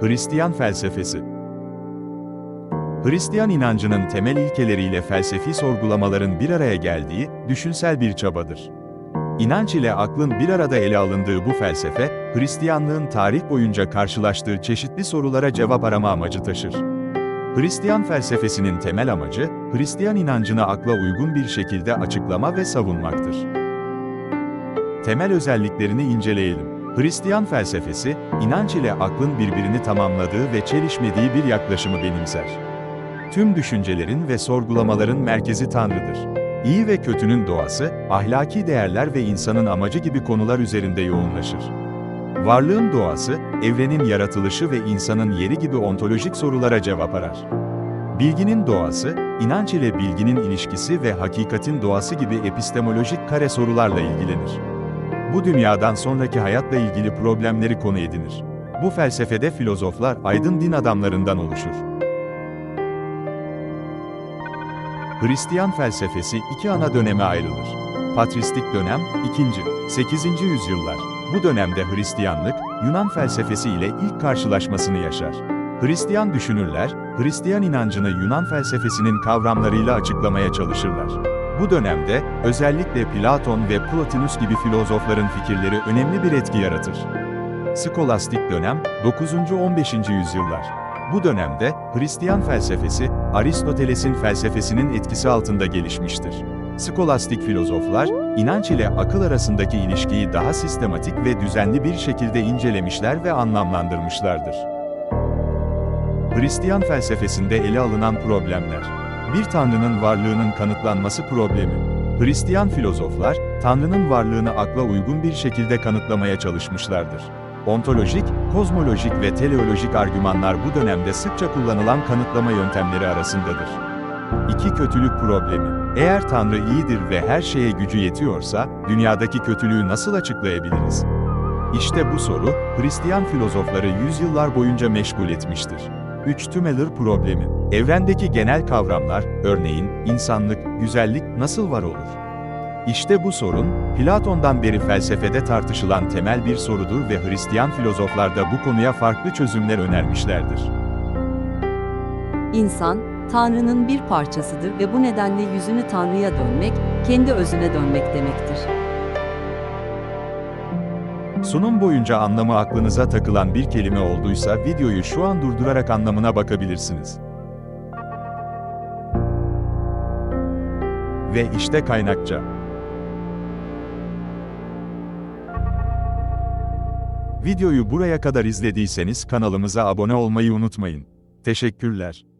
Hristiyan felsefesi Hristiyan inancının temel ilkeleriyle felsefi sorgulamaların bir araya geldiği, düşünsel bir çabadır. İnanç ile aklın bir arada ele alındığı bu felsefe, Hristiyanlığın tarih boyunca karşılaştığı çeşitli sorulara cevap arama amacı taşır. Hristiyan felsefesinin temel amacı, Hristiyan inancını akla uygun bir şekilde açıklama ve savunmaktır. Temel özelliklerini inceleyelim. Hristiyan felsefesi, inanç ile aklın birbirini tamamladığı ve çelişmediği bir yaklaşımı benimser. Tüm düşüncelerin ve sorgulamaların merkezi Tanrı'dır. İyi ve kötünün doğası, ahlaki değerler ve insanın amacı gibi konular üzerinde yoğunlaşır. Varlığın doğası, evrenin yaratılışı ve insanın yeri gibi ontolojik sorulara cevap arar. Bilginin doğası, inanç ile bilginin ilişkisi ve hakikatin doğası gibi epistemolojik kare sorularla ilgilenir. Bu dünyadan sonraki hayatla ilgili problemleri konu edinir. Bu felsefede filozoflar aydın din adamlarından oluşur. Hristiyan felsefesi iki ana döneme ayrılır. Patristik dönem, 2. 8. yüzyıllar. Bu dönemde Hristiyanlık, Yunan felsefesi ile ilk karşılaşmasını yaşar. Hristiyan düşünürler, Hristiyan inancını Yunan felsefesinin kavramlarıyla açıklamaya çalışırlar. Bu dönemde, özellikle Platon ve Plotinus gibi filozofların fikirleri önemli bir etki yaratır. Skolastik dönem, 9. 15. yüzyıllar. Bu dönemde, Hristiyan felsefesi, Aristoteles'in felsefesinin etkisi altında gelişmiştir. Skolastik filozoflar, inanç ile akıl arasındaki ilişkiyi daha sistematik ve düzenli bir şekilde incelemişler ve anlamlandırmışlardır. Hristiyan felsefesinde ele alınan problemler. Bir tanrının varlığının kanıtlanması problemi. Hristiyan filozoflar, tanrının varlığını akla uygun bir şekilde kanıtlamaya çalışmışlardır. Ontolojik, kozmolojik ve teleolojik argümanlar bu dönemde sıkça kullanılan kanıtlama yöntemleri arasındadır. İki kötülük problemi. Eğer Tanrı iyidir ve her şeye gücü yetiyorsa, dünyadaki kötülüğü nasıl açıklayabiliriz? İşte bu soru, Hristiyan filozofları yüzyıllar boyunca meşgul etmiştir. 3 tümelir problemi. Evrendeki genel kavramlar, örneğin insanlık, güzellik nasıl var olur? İşte bu sorun, Platon'dan beri felsefede tartışılan temel bir sorudur ve Hristiyan filozoflar da bu konuya farklı çözümler önermişlerdir. İnsan, Tanrı'nın bir parçasıdır ve bu nedenle yüzünü Tanrı'ya dönmek, kendi özüne dönmek demektir. Sunum boyunca anlamı aklınıza takılan bir kelime olduysa videoyu şu an durdurarak anlamına bakabilirsiniz. Ve işte kaynakça. Videoyu buraya kadar izlediyseniz kanalımıza abone olmayı unutmayın. Teşekkürler.